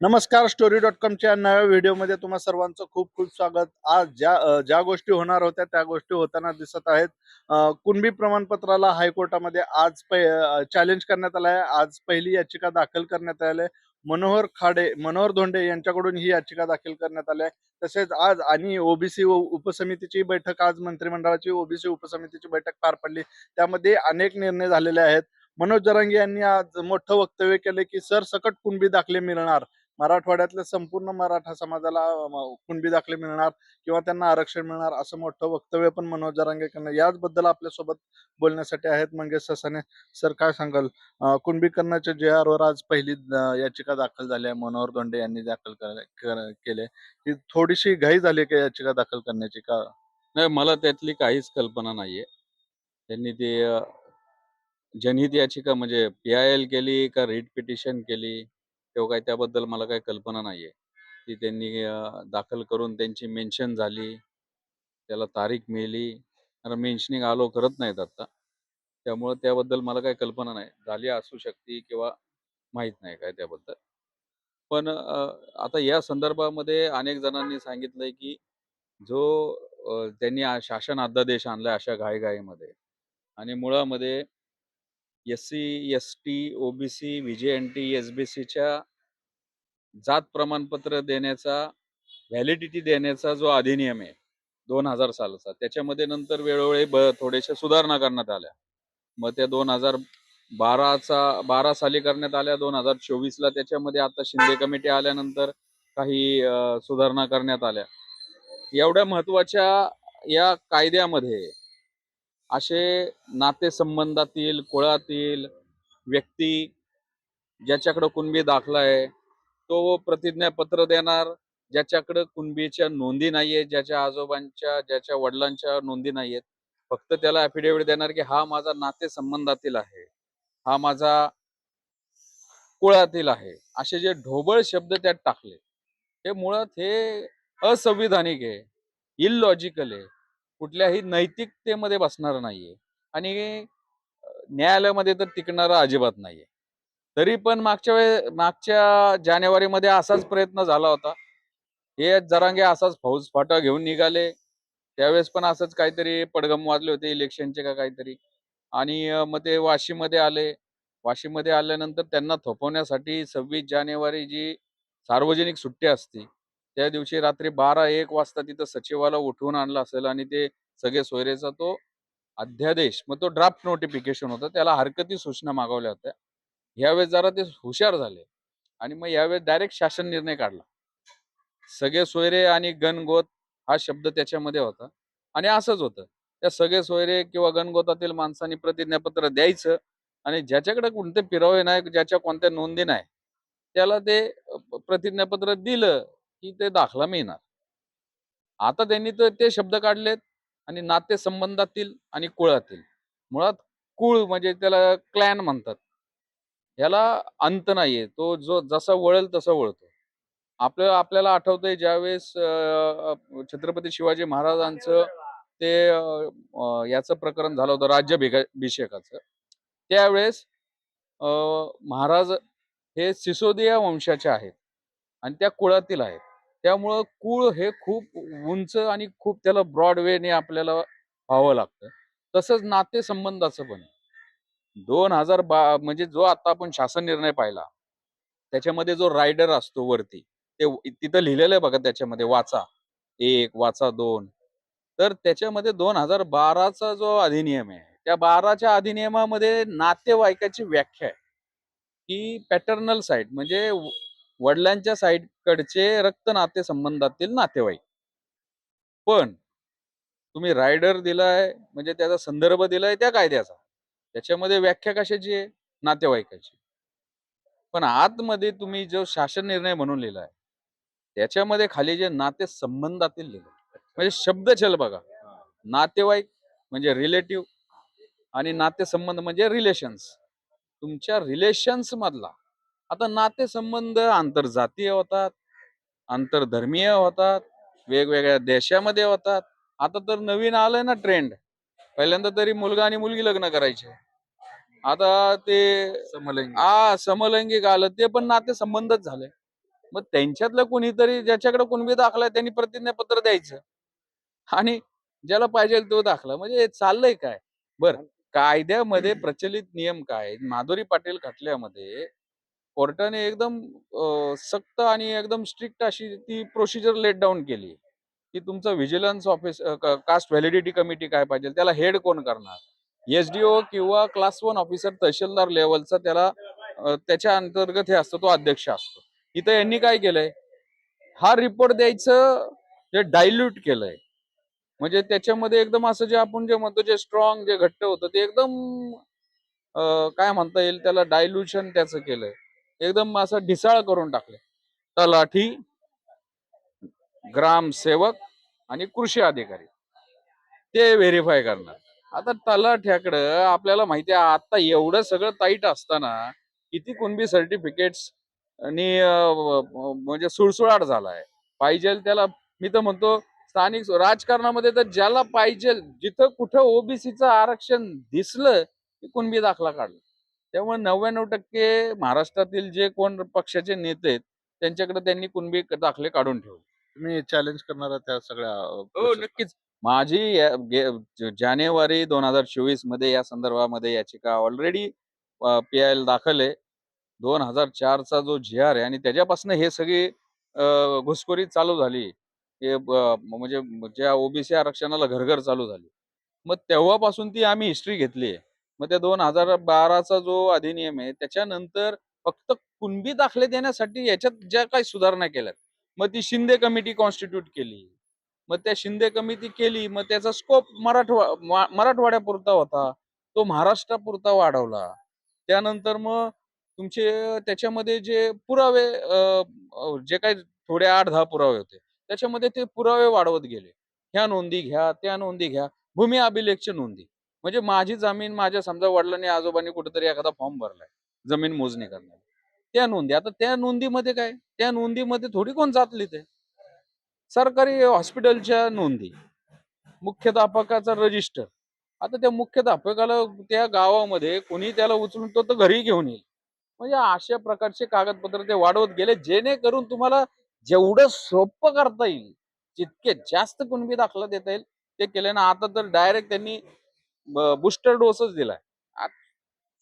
नमस्कार story dot कॉमच्या नव्या व्हिडिओमध्ये तुम्हा सर्वांचं खूप खूप स्वागत. आज ज्या ज्या गोष्टी होणार होत्या त्या गोष्टी होताना दिसत आहेत. कुणबी प्रमाणपत्राला हायकोर्टामध्ये आज चॅलेंज करण्यात आला आहे आज पहिली याचिका दाखल करण्यात आली आहे. मनोहर खाडे मनोहर धोंडे यांच्याकडून ही याचिका दाखल करण्यात आली आहे. तसेच आज आणि ओबीसी उपसमितीची बैठक आज मंत्रिमंडळाची ओबीसी उपसमितीची बैठक पार पडली. त्यामध्ये अनेक निर्णय झालेले आहेत. मनोज जरांगे यांनी आज मोठं वक्तव्य केलं की सरसकट कुणबी दाखले मिळणार. मराठवाड्यातल्या संपूर्ण मराठा समाजाला कुणबी दाखले मिळणार किंवा त्यांना आरक्षण मिळणार असं मोठं वक्तव्य पण मनोज जरांगे याचबद्दल आपल्यासोबत बोलण्यासाठी आहेत मंगेश ससाने. सर काय सांगाल? कुणबीकरणाच्या जे आर वर आज पहिली याचिका दाखल झाली आहे मनोहर दोंडे यांनी दाखल केले. ही थोडीशी घाई झाली का याचिका दाखल करण्याची? का? नाही मला त्यातली काहीच कल्पना नाहीये. त्यांनी ते जनहित याचिका म्हणजे पी आय एल केली का रिट पिटिशन केली? तेव्हा काही त्याबद्दल मला काही कल्पना नाहीये. ती त्यांनी दाखल करून त्यांची मेन्शन झाली. त्याला तारीख मिळाली. कारण मेन्शनिंग आलो करत नाहीत आता. त्यामुळं त्याबद्दल मला काही कल्पना नाही. झाली असू शकते किंवा माहीत नाही काय त्याबद्दल. पण आता या संदर्भामध्ये अनेक जणांनी सांगितलंय की जो त्यांनी शासन अध्यादेश आणलाय अशा घाईघाईमध्ये आणि मुळामध्ये S C S T OBC VJ N T S B सीच्या जात प्रमाणपत्र देण्याचा व्हॅलिडिटी देण्याचा जो अधिनियम आहे दोन हजार सालाचा त्याच्यामध्ये नंतर वेळोवेळी ब थोड्याशा सुधारणा करण्यात आल्या. मग त्या दोन हजार बाराचा बारा साली करण्यात आल्या दोन हजार चोवीसला त्याच्यामध्ये आता शिंदे कमिटी आल्यानंतर काही सुधारणा करण्यात आल्या. एवढ्या महत्त्वाच्या या कायद्यामध्ये असे नातेसंबंधातील कुळातील व्यक्ती ज्याच्याकडं कुणबी दाखला आहे तो प्रतिज्ञापत्र देणार ज्याच्याकडं कुणबीच्या नोंदी नाहीये ज्याच्या आजोबांच्या ज्याच्या वडिलांच्या नोंदी नाहीयेत फक्त त्याला अफिडेव्हिट देणार की हा माझा नातेसंबंधातील आहे हा माझा कुळातील आहे असे जे ढोबळ शब्द त्यात टाकले हे मुळात हे असंविधानिक आहे इलॉजिकल आहे. कुठल्याही नैतिकतेमध्ये बसणार नाहीये. आणि न्यायालयामध्ये तर टिकणारा अजिबात नाहीये. तरी पण मागच्या वेळे मागच्या जानेवारीमध्ये असाच प्रयत्न झाला होता. हे जरांगे असाच फौज फाटा घेऊन निघाले. त्यावेळेस पण असंच काहीतरी पडगम वाजले होते इलेक्शनचे का काहीतरी. आणि मग ते वाशीमध्ये आले. वाशीमध्ये आल्यानंतर त्यांना थोपवण्यासाठी सव्वीस जानेवारी जी सार्वजनिक सुट्टी असते त्या दिवशी रात्री बारा एक वाजता तिथं सचिवाला उठवून आणलं असेल आणि ते सगळे सोयरेचा तो अध्यादेश मग तो ड्राफ्ट नोटिफिकेशन होता. त्याला हरकती सूचना मागवल्या होत्या. यावेळेस जरा ते हुशार झाले आणि मग यावेळेस डायरेक्ट शासन निर्णय काढला. सगळे सोयरे आणि गणगोत हा शब्द त्याच्यामध्ये होता आणि असंच होतं. त्या सगळे सोयरे किंवा गणगोतातील माणसांनी प्रतिज्ञापत्र द्यायचं आणि ज्याच्याकडे कोणते पिरावे नाही ज्याच्या कोणत्या नोंदी नाही त्याला ते प्रतिज्ञापत्र दिलं. की ते दाखला मिळणार. आता त्यांनी तर ते शब्द काढलेत आणि नाते संबंधातील आणि कुळातील. मुळात कुळ म्हणजे त्याला क्लॅन म्हणतात. याला अंत नाहीये. तो जो जसा वळेल तसा वळतो. आपल्याला आपल्याला आठवतंय ज्यावेळेस छत्रपती शिवाजी महाराजांचं ते याचं प्रकरण झालं होतं राज्याभिषेकाचं त्यावेळेस महाराज हे सिसोदिया वंशाचे आहेत. आणि त्या कुळातील आहेत. त्यामुळं कुळ हे खूप उंच आणि खूप त्याला ब्रॉड वेने आपल्याला व्हावं लागतं. तसंच नातेसंबंधाचं पण. दोन हजार बा म्हणजे जो आता आपण शासन निर्णय पाहिला त्याच्यामध्ये जो रायडर असतो वरती ते तिथं लिहिलेलं आहे बघा त्याच्यामध्ये वाचा. एक वाचा दोन. तर त्याच्यामध्ये दोन हजार बाराचा जो अधिनियम आहे त्या बाराच्या अधिनियमामध्ये नातेवाईकाची व्याख्या आहे. की पॅटर्नल साईट म्हणजे वडिलांच्या साईड कडचे रक्त नाते संबंधातील नातेवाईक. पण तुम्ही रायडर दिलाय म्हणजे त्याचा संदर्भ दिलाय त्या कायद्याचा. त्याच्यामध्ये व्याख्या कशाची आहे? नातेवाईकाची. पण आतमध्ये तुम्ही जो शासन निर्णय म्हणून लिहिलाय त्याच्यामध्ये खाली जे नाते संबंधातील लिहिलं म्हणजे शब्दछल बघा. नातेवाईक म्हणजे रिलेटिव्ह आणि नातेसंबंध म्हणजे रिलेशन्स तुमच्या रिलेशन्स मधला आता नातेसंबंध आंतरजातीय होतात आंतरधर्मीय होतात वेगवेगळ्या देशामध्ये होतात. आता तर नवीन आलंय ना ट्रेंड पहिल्यांदा तरी मुलगा आणि मुलगी लग्न करायचे. आता ते समलैंगिक. आ समलैंगिक आलं ते पण नातेसंबंधच झाले मग त्यांच्यातलं कोणीतरी ज्याच्याकडे कुणबी दाखला त्यांनी प्रतिज्ञापत्र द्यायचं. आणि ज्याला पाहिजे तो दाखला. म्हणजे हे चाललंय काय? बर कायद्यामध्ये प्रचलित नियम काय? माधुरी पाटील खटल्यामध्ये कोर्टाने एकदम सक्त आणि एकदम स्ट्रिक्ट अशी ती प्रोसिजर लेट डाऊन केली. की तुमचं vigilance office caste validity committee काय पाहिजे त्याला हेड कोण करणार? एसडीओ किंवा क्लास वन ऑफिसर तहसीलदार लेवलचा त्याला त्याच्या अंतर्गत हे असतो तो अध्यक्ष असतो. इथं यांनी काय केलंय? हा रिपोर्ट द्यायचं जे डायल्यूट केलंय. म्हणजे त्याच्यामध्ये एकदम असं जे आपण जे म्हणतो जे स्ट्रॉंग जे घट्ट होतं ते एकदम काय म्हणता येईल त्याला डायल्युशन त्याचं केलंय. एकदम असं ढिसाळ करून टाकलंय तलाठी ग्रामसेवक आणि कृषी अधिकारी. ते व्हेरीफाय करणार. आता तलाठ्याकडं आपल्याला माहिती आहे आता एवढं सगळं ताईट असताना किती कुणबी सर्टिफिकेट्स आणि म्हणजे सुळसुळाट झालाय. पाहिजे त्याला मी तर म्हणतो स्थानिक राजकारणामध्ये तर ज्याला पाहिजे जिथं कुठं ओबीसीचं आरक्षण दिसलं की कुणबी दाखला काढला. त्यामुळे नव्याण्णव टक्के महाराष्ट्रातील जे कोण पक्षाचे नेते आहेत त्यांच्याकडे त्यांनी कुणबी दाखले काढून ठेवले. तुम्ही चॅलेंज करणार त्या सगळ्या हो? नक्कीच. माझी जानेवारी दोन हजार चोवीसमध्ये या संदर्भामध्ये याचिका ऑलरेडी पी आय एल दाखल आहे. दोन हजार चारचा जो जी आर आहे आणि त्याच्यापासून हे सगळी घुसखोरी चालू झाली. म्हणजे ज्या ओबीसी आरक्षणाला घरघर चालू झाली. मग तेव्हापासून ती आम्ही हिस्ट्री घेतली आहे. मग त्या दोन हजार बाराचा जो अधिनियम आहे त्याच्यानंतर फक्त कुणबी दाखले देण्यासाठी याच्यात ज्या काही सुधारणा केल्यात. मग ती शिंदे कमिटी कॉन्स्टिट्यूट केली. मग त्या शिंदे कमिटी केली मग त्याचा स्कोप मराठवा मराठवाड्यापुरता होता. तो महाराष्ट्रापुरता वाढवला. त्यानंतर मग तुमचे त्याच्यामध्ये जे पुरावे जे काही थोडे आठ दहा पुरावे होते त्याच्यामध्ये ते पुरावे वाढवत गेले. ह्या नोंदी घ्या त्या नोंदी घ्या. भूमी अभिलेखच्या नोंदी. म्हणजे माझी जमीन माझ्या समजा वडिलांनी आजोबांनी कुठेतरी एखादा फॉर्म भरलाय जमीन मोजणी करणार त्या नोंदी आता त्या नोंदीमध्ये काय? त्या नोंदीमध्ये थोडी कोण जातली ते सरकारी हॉस्पिटलच्या नोंदी मुख्याध्यापकाचा रजिस्टर. आता त्या मुख्याध्यापकाला त्या गावामध्ये कोणी त्याला उचलून तो तर घरी घेऊन येईल. म्हणजे अशा प्रकारचे कागदपत्र ते वाढवत गेले जेणेकरून तुम्हाला जेवढं सोपं करता येईल जितके जास्त कुणबी दाखला देता येईल ते केले आता तर डायरेक्ट त्यांनी बुस्टर डोसच दिलाय.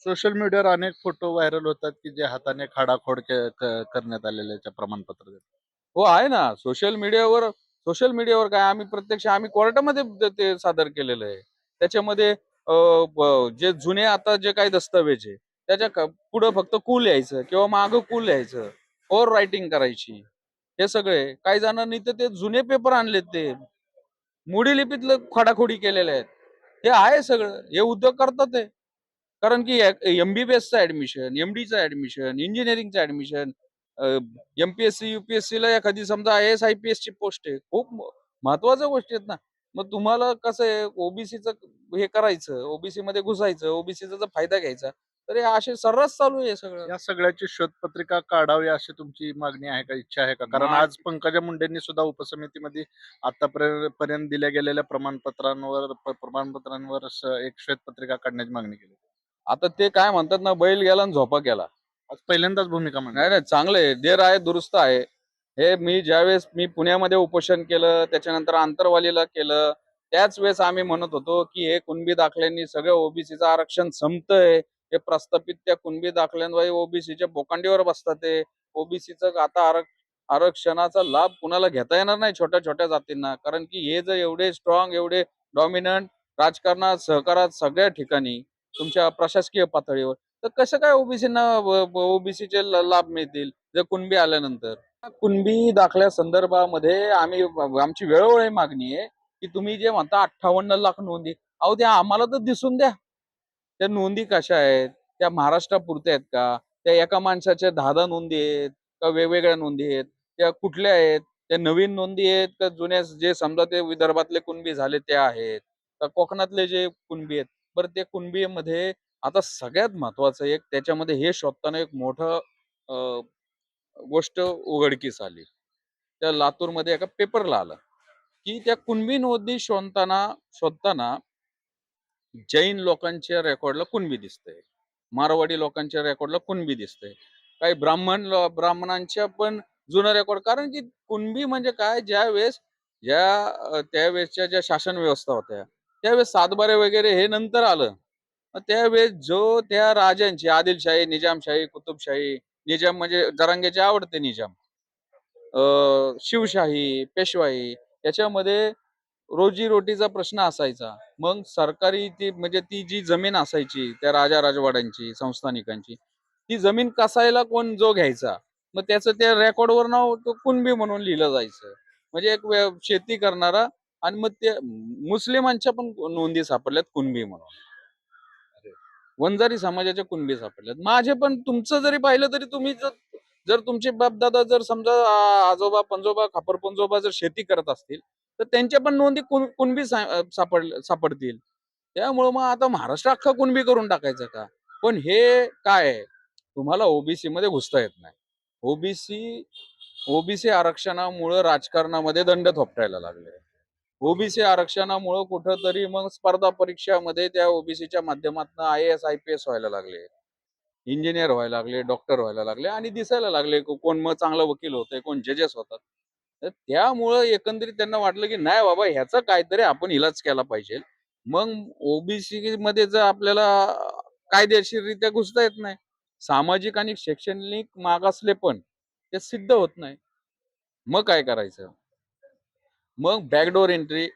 सोशल मीडियावर अनेक फोटो व्हायरल होतात की जे हाताने खाडाखोड करण्यात आलेल्याचे प्रमाणपत्र. हो आहे ना. सोशल मीडियावर सोशल मीडियावर काय आम्ही प्रत्यक्ष आम्ही कोर्टामध्ये ते सादर केलेलं आहे. त्याच्यामध्ये जे जुने आता जे काही दस्तावेज आहे त्याच्या पुढं फक्त कूल यायचं किंवा मागं कूल यायचं. ओर रायटिंग करायची. हे सगळे. काही जणांनी तर ते जुने पेपर आणलेत ते. मुडी लिपीतलं खोडाखोडी केलेले आहेत. हे आहे सगळं. हे उद्योग करतात हे कारण की एमबीबीएसचं ऍडमिशन एमडीचं ऍडमिशन इंजिनिअरिंगचं ऍडमिशन एमपीएससी युपीएससी ला एखादी समजा I S I P S ची पोस्ट आहे. खूप महत्त्वाच्या गोष्टी आहेत ना. मग तुम्हाला कसं आहे ओबीसीचं हे करायचं ओबीसी मध्ये घुसायचं ओबीसीचा फायदा घ्यायचा तर हे असे सर्रास चालू आहे सगळं. या सगळ्याची शोधपत्रिका काढावी अशी तुमची मागणी आहे का इच्छा आहे का? कारण आज पंकजा मुंडेंनी सुद्धा उपसमितीमध्ये आतापर्यंत पर्यंत दिल्या गेलेल्या प्रमाणपत्रांवर प- प्रमाणपत्रांवर स- एक श्वेतपत्रिका काढण्याची मागणी केली. आता ते काय म्हणतात ना बैल गेला आणि झोपा गेला आज पहिल्यांदाच भूमिका नाही मांडली नाही चांगलं आहे. देर आहे दुरुस्त आहे. हे मी ज्यावेळेस मी पुण्यामध्ये उपोषण केलं त्याच्यानंतर आंतरवालीला केलं त्याच वेळेस आम्ही म्हणत होतो की हे कुणबी दाखल्यांनी सगळं ओबीसीचं आरक्षण संपतंय. हे प्रस्थापित त्या कुणबी दाखल्यांद्वारे ओबीसीच्या बोकांडीवर बसतात ते. ओबीसीचं आता आरक आरक्षणाचा लाभ कुणाला घेता येणार नाही छोट्या छोट्या जातींना? कारण की हे जर एवढे स्ट्रॉंग एवढे डॉमिनंट राजकारणात सहकारात सगळ्या ठिकाणी तुमच्या प्रशासकीय पातळीवर तर कसं काय ओबीसीना ओबीसीचे लाभ मिळतील? जर कुणबी आल्यानंतर? कुणबी दाखल्या संदर्भामध्ये आम्ही आमची वेळोवेळी मागणी आहे की तुम्ही जे म्हणता अठ्ठावन्न लाख नोंदी अहो द्या आम्हाला तर दिसून द्या. त्या नोंदी कशा आहेत? त्या महाराष्ट्रापुरत्या आहेत का? त्या एका माणसाच्या दहा दहा नोंदी आहेत का वेगवेगळ्या नोंदी आहेत? त्या कुठल्या आहेत? त्या नवीन नोंदी आहेत का जुन्या जे समजा ते विदर्भातले कुणबी झाले ते आहेत? का कोकणातले जे कुणबी आहेत? बरं त्या कुणबीमध्ये आता सगळ्यात महत्वाचं एक त्याच्यामध्ये हे शोधताना एक मोठं गोष्ट उघडकीस आली. त्या लातूरमध्ये एका पेपरला आलं की त्या कुणबी नोंदी शोधताना शोधताना जैन लोकांच्या रेकॉर्डला कुणबी दिसते मारवाडी लोकांच्या रेकॉर्डला कुणबी दिसते काही ब्राह्मण ब्राह्मणांच्या पण जुनं रेकॉर्ड कारण की कुणबी म्हणजे काय? ज्या वेळेस ज्या त्यावेळेसच्या ज्या शासन व्यवस्था होत्या त्यावेळेस सातबारे वगैरे हे नंतर आलं. त्यावेळेस जो त्या राजांची आदिलशाही निजामशाही कुतुबशाही निजाम म्हणजे जरांगेचे आवडते निजाम शिवशाही पेशवाई याच्यामध्ये रोजीरोटीचा प्रश्न असायचा. मग सरकारी ती म्हणजे ती जी जमीन असायची त्या राजा राजवाड्यांची संस्थानिकांची ती जमीन कसायला कोण जो घ्यायचा? मग त्याचं त्या रेकॉर्डवर नाव तो कुणबी म्हणून लिहिलं जायचं. म्हणजे एक शेती करणारा आणि मग ते मुस्लिमांच्या पण नोंदी सापडल्यात कुणबी म्हणून. वंजारी समाजाच्या कुणबी सापडल्यात. माझे पण तुमचं जरी पाहिलं तरी तुम्ही जर जर तुमचे बापदादा जर समजा आजोबा पंजोबा खापर पंजोबा जर शेती करत असतील तर त्यांच्या पण नोंदी कुण- कुणबी सापड सापडतील. त्यामुळं मग आता महाराष्ट्र अख्खा कुणबी करून टाकायचं का? पण हे काय आहे? तुम्हाला ओबीसी मध्ये घुसता येत नाही. ओबीसी ओबीसी आरक्षणामुळं राजकारणामध्ये दंड थोपटायला लागले. ओबीसी आरक्षणामुळं कुठंतरी मग स्पर्धा परीक्षामध्ये त्या ओबीसीच्या माध्यमातून I S I P S व्हायला लागले. इंजिनियर व्हायला लागले डॉक्टर व्हायला लागले आणि दिसायला लागले कोण मग चांगलं वकील होतंय कोण जजेस होतात. त्यामुळं एकंदरीत त्यांना वाटलं की नाही बाबा ह्याचा काहीतरी आपण इलाज केला पाहिजे. मग ओबीसी मध्ये जर आपल्याला कायदेशीररित्या घुसता येत नाही सामाजिक आणि शैक्षणिक मागासले पण ते सिद्ध होत नाही. मग काय करायचं? मग बॅकडोर एंट्री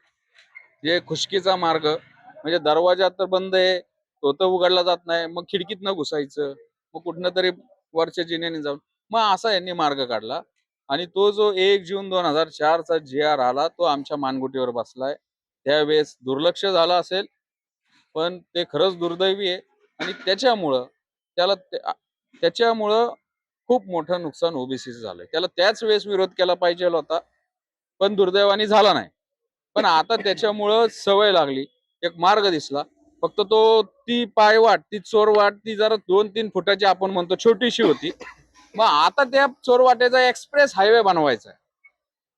जे खुशकीचा मार्ग म्हणजे दरवाजा तर बंद आहे तो तर उघडला जात नाही मग खिडकीतनं घुसायचं मग कुठनं तरी वरच्या जिन्याने जाऊन. मग असा यांनी मार्ग काढला. आणि तो जो एक जून दोन हजार चारचा जी आर आला तो आमच्या मानगुटीवर बसलाय. त्यावेळेस दुर्लक्ष झालं असेल पण ते खरंच दुर्दैवी आहे. आणि त्याच्यामुळं त्याला त्याच्यामुळं खूप मोठं नुकसान ओबीसीचं झालंय. त्याला त्याच वेळेस विरोध केला पाहिजे होता पण दुर्दैवाने झाला नाही. पण आता त्याच्यामुळं सवय लागली. एक मार्ग दिसला. फक्त तो ती पायवाट ती चोरवाट ती जरा दोन तीन फुटाची आपण म्हणतो छोटीशी होती. मग आता त्या चोरवाटेचा एक्सप्रेस हायवे बनवायचा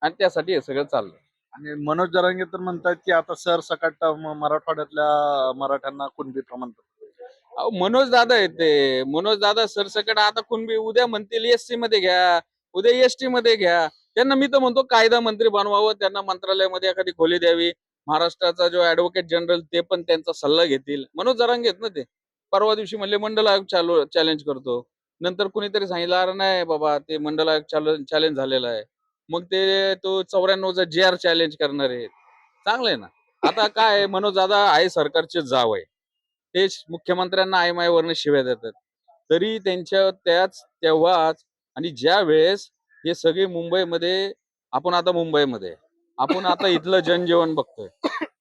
आणि त्यासाठी हे सगळं चाललं आणि मनोज जरांगे तर म्हणतात की आता सर सकट मराठवाड्यातल्या मराठ्यांना कुणबी अहो मनोज दादा आहेत ते. मनोज दादा सरसकट आता कुणबी उद्या म्हणतील एसटी मध्ये घ्या उद्या एसटी मध्ये घ्या. त्यांना मी तर म्हणतो कायदा मंत्री बनवावं त्यांना मंत्रालयामध्ये एखादी खोली द्यावी. महाराष्ट्राचा जो ऍडव्होकेट जनरल ते पण त्यांचा सल्ला घेतील. मनोज जरांगे आहेत ना ते. परवा दिवशी म्हणले मंडल आयोग चालू चॅलेंज करतो. नंतर कुणीतरी सांगितलं अरे नाही बाबा ते मंडल चॅलेंज झालेलं आहे. मग ते तो चौऱ्याण्णवचा जे आर चॅलेंज करणार आहे चांगलं आहे ना. आता काय मनोज दादा आहे सरकारचे जाव आहे. ते आय माय आयमायवरनं शिव्या देतात. तरी त्यांच्या त्याच तेव्हाच आणि ज्या वेळेस हे सगळे मुंबईमध्ये आपण आता मुंबईमध्ये आपण आता इथलं जनजीवन बघतोय.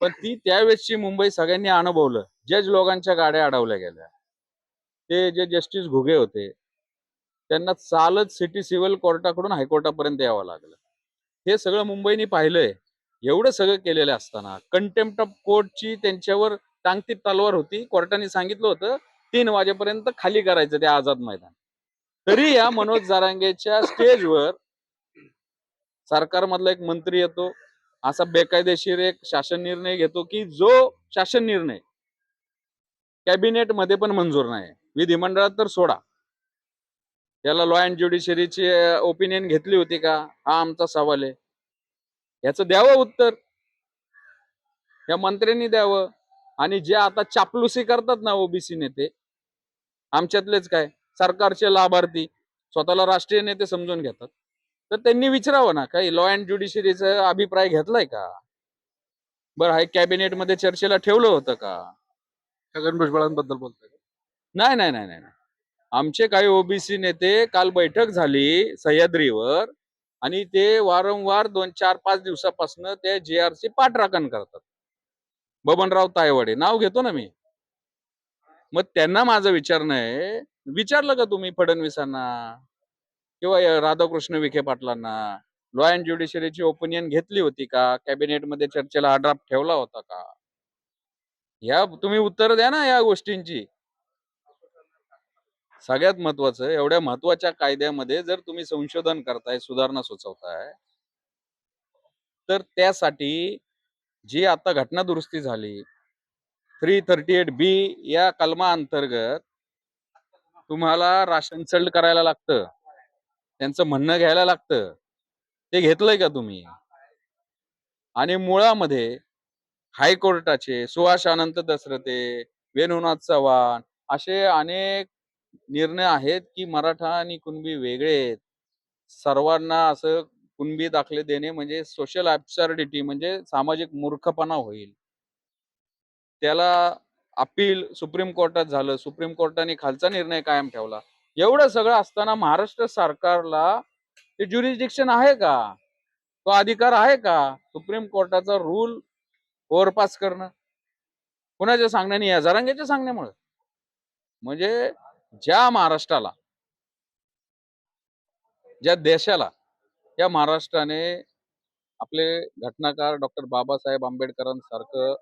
पण ती त्यावेळेसची मुंबई सगळ्यांनी अनुभवलं. जज लोकांच्या गाड्या अडवल्या गेल्या. ते जे जस्टिस घुगे होते त्यांना चालत सिटी सिव्हिल कोर्टाकडून हायकोर्टापर्यंत यावं लागलं. हे सगळं मुंबईने पाहिलंय. एवढं सगळं केलेलं असताना कंटेम्प्ट ऑफ कोर्टची त्यांच्यावर टांगती तलवार होती. कोर्टाने सांगितलं होतं तीन वाजेपर्यंत खाली करायचं ते आझाद मैदान. तरी या मनोज जारांगेच्या स्टेजवर सरकारमधला एक मंत्री येतो. असा बेकायदेशीर एक शासन निर्णय घेतो की जो शासन निर्णय कॅबिनेटमध्ये पण मंजूर नाही. विधिमंडळात तर सोडा. त्याला लॉ अँड ज्युडिशरीची ओपिनियन घेतली होती का? हा आमचा सवाल आहे. याचं द्यावं उत्तर? या मंत्र्यांनी द्यावं? आणि जे आता चापलुसी करतात ना ओबीसी नेते आमच्यातलेच काय? सरकारचे लाभार्थी स्वतःला राष्ट्रीय नेते समजून घेतात. तर त्यांनी विचारावं ना काही लॉ अँड ज्युडिशरीचा अभिप्राय घेतलाय का? बरं हाय कॅबिनेटमध्ये चर्चेला ठेवलं होतं का? छगन भुजबळांबद्दल बोलतोय नाही नाही नाही नाही. आमचे काही ओबीसी नेते काल बैठक झाली सह्याद्रीवर आणि ते वारंवार दोन चार पाच दिवसापासून ते जे आर सी पाठराखण करतात. बबनराव तायवाडे नाव घेतो ना मी. मग त्यांना माझं विचारणं आहे विचारलं का तुम्ही फडणवीसांना? किंवा राधाकृष्ण विखे पाटलांना? लॉ अँड ज्युडिशरीची ओपिनियन घेतली होती का? कॅबिनेटमध्ये चर्चेला हा ड्राफ्ट ठेवला होता का? या तुम्ही उत्तर द्या ना या गोष्टींची. सगळ्यात महत्वाचं एवढ्या महत्त्वाच्या कायद्यामध्ये जर तुम्ही संशोधन करताय सुधारणा सुचवताय तर त्यासाठी जी आता घटना दुरुस्ती झाली थ्री थर्टी एट बी या कलमा अंतर्गत तुम्हाला राशन सेल्ड करायला लागतं. त्यांचं म्हणणं घ्यायला लागतं. ते घेतलंय का तुम्ही? आणि मुळामध्ये हायकोर्टाचे सुहास अनंत दसरथे वेणुनाथ चव्हाण असे अनेक निर्णय आहेत की मराठा आणि कुणबी वेगळे आहेत? सर्वांना असं कुणबी दाखले देणे म्हणजे सोशल ॲबसर्डिटी म्हणजे सामाजिक मूर्खपणा होईल. त्याला अपील सुप्रीम कोर्टात झालं. सुप्रीम कोर्टाने खालचा निर्णय कायम ठेवला. एवढं सगळं असताना महाराष्ट्र सरकारला ते ज्युरिस्डिक्शन आहे का? तो अधिकार आहे का? सुप्रीम कोर्टाचा रूल ओव्हरपास करणं. कुणाच्या सांगण्याने? या जरांगेच्या सांगण्यामुळे. म्हणजे ज्या महाराष्ट्राला ज्या देशाला या महाराष्ट्राने आपले घटनाकार डॉक्टर बाबासाहेब आंबेडकरांसारखं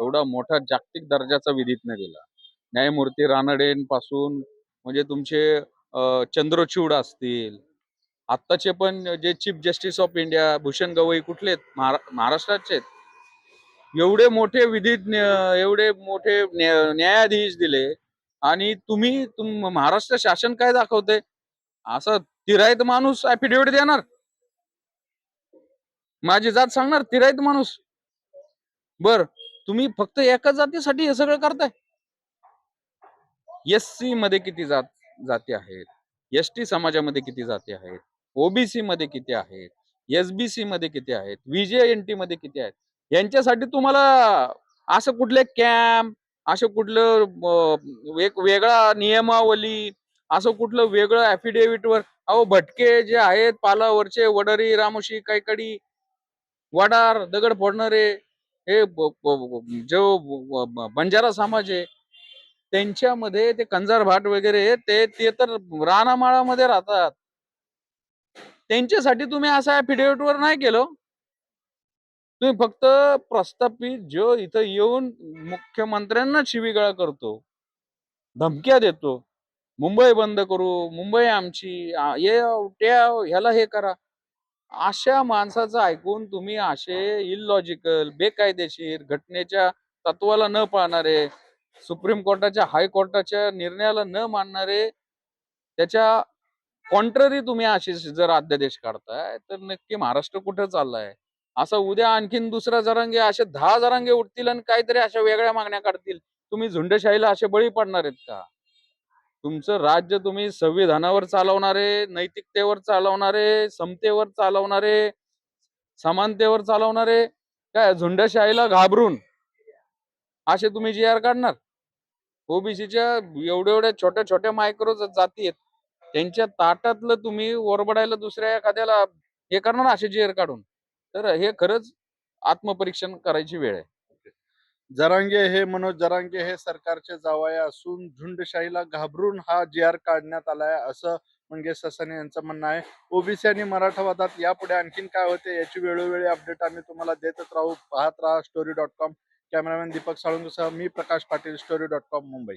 एवढा मोठा जागतिक दर्जाचा विधीज्ञ दिला न्यायमूर्ती रानडेंपासून म्हणजे तुमचे चंद्रचूड असतील आत्ताचे पण जे chief justice of India Bhushan Gavai कुठले आहेत? महारा- महाराष्ट्राचे एवढे मोठे विधीज्ञ एवढे मोठे न्या- न्यायाधीश दिले. आणि तुम्ही तुम महाराष्ट्र शासन काय दाखवते असं तिरायत माणूस ऍफिडेव्हिट देणार. माझी जात सांगणार तिरायत माणूस. बर तुम्ही फक्त एकाच जातीसाठी हे सगळं करताय. एस सी मध्ये किती जात जाती आहेत? एस टी समाजामध्ये किती जाती आहेत? ओबीसी मध्ये किती आहेत? एसबीसी मध्ये किती आहेत? विजय एन टी मध्ये किती आहेत? यांच्यासाठी तुम्हाला असं कुठले कॅम्प असं कुठलं एक वेगळा नियमावली असं कुठलं वेगळं affidavit वर अहो भटके जे आहेत पालावरचे वडरी रामोशी कायकडी वडार दगड फोडणारे हे जो बंजारा समाज आहे त्यांच्यामध्ये ते कंजार भाट वगैरे ते ते तर रानामाळामध्ये राहतात. त्यांच्यासाठी तुम्ही असं affidavit वर नाही केलं? तुम्ही फक्त प्रस्थापित जो इथं येऊन मुख्यमंत्र्यांना शिवीगाळ करतो. धमक्या देतो. मुंबई बंद करू मुंबई आमची ये त्या ह्याला हे करा. अशा माणसाचं ऐकून तुम्ही असे इलॉजिकल बेकायदेशीर घटनेच्या तत्वाला न पाळणारे सुप्रीम कोर्टाच्या हायकोर्टाच्या निर्णयाला न मानणारे त्याच्या कॉन्ट्ररी तुम्ही असे जर अध्यादेश काढताय तर नक्की महाराष्ट्र कुठं चाललाय? असं उद्या आणखीन दुसरा जरांगे असे दहा जरांगे उठतील आणि काहीतरी अशा वेगळ्या मागण्या काढतील. तुम्ही झुंडशाहीला असे बळी पडणार आहेत का? तुमचं राज्य तुम्ही संविधानावर चालवणारे नैतिकतेवर चालवणारे समतेवर चालवणारे समानतेवर चालवणारे काय झुंडशाहीला घाबरून असे तुम्ही जी आर काढणार? ओबीसीच्या एवढ्या एवढ्या छोट्या छोट्या मायक्रो जाती आहेत. त्यांच्या ताटातलं तुम्ही ओरबडायला दुसऱ्या एखाद्याला हे करणार असे जी आर काढून? तर हे खरंच आत्मपरीक्षण करायची वेळ आहे. जरांगे हे मनोज जरांगे हे सरकारचे जावाय असून झुंडशाहीला घाबरून हा जी आर काढण्यात आलाय असं म्हणजे ससाने यांचं म्हणणं आहे. ओबीसी आणि मराठवादात यापुढे आणखीन काय होते याची वेळोवेळी अपडेट आम्ही तुम्हाला देतच राहू. पाहत राहा story dot com cameraman Deepak साळुंगसह मी Prakash Patil story dot com Mumbai.